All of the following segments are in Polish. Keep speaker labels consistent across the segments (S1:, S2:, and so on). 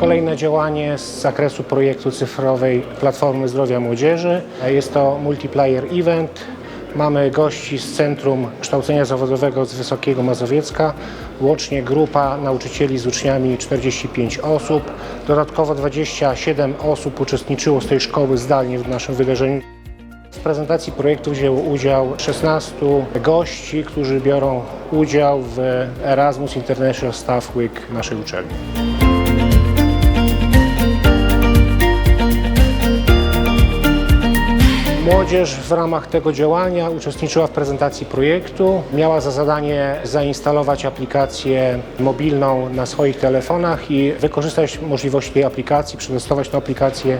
S1: kolejne działanie z zakresu projektu cyfrowej Platformy Zdrowia Młodzieży. Jest to multiplayer event. Mamy gości z Centrum Kształcenia Zawodowego z Wysokiego Mazowiecka. Łącznie grupa nauczycieli z uczniami 45 osób. Dodatkowo 27 osób uczestniczyło z tej szkoły zdalnie w naszym wydarzeniu. W prezentacji projektu wzięło udział 16 gości, którzy biorą udział w Erasmus International Staff Week naszej uczelni. Młodzież w ramach tego działania uczestniczyła w prezentacji projektu. Miała za zadanie zainstalować aplikację mobilną na swoich telefonach i wykorzystać możliwości tej aplikacji, przetestować tę aplikację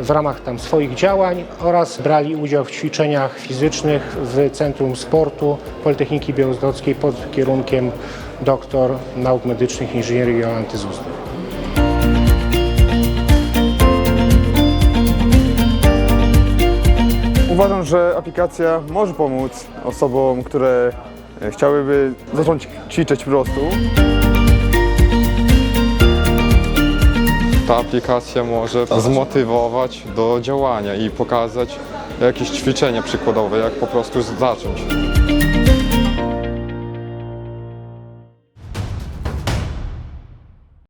S1: w ramach tam swoich działań oraz brali udział w ćwiczeniach fizycznych w Centrum Sportu Politechniki Białostockiej pod kierunkiem doktor nauk medycznych inżynierii Jolanty Zuzdy.
S2: Uważam, że aplikacja może pomóc osobom, które e, chciałyby zacząć ćwiczyć po prostu.
S3: Ta aplikacja może zmotywować do działania i pokazać jakieś ćwiczenia przykładowe, jak po prostu zacząć.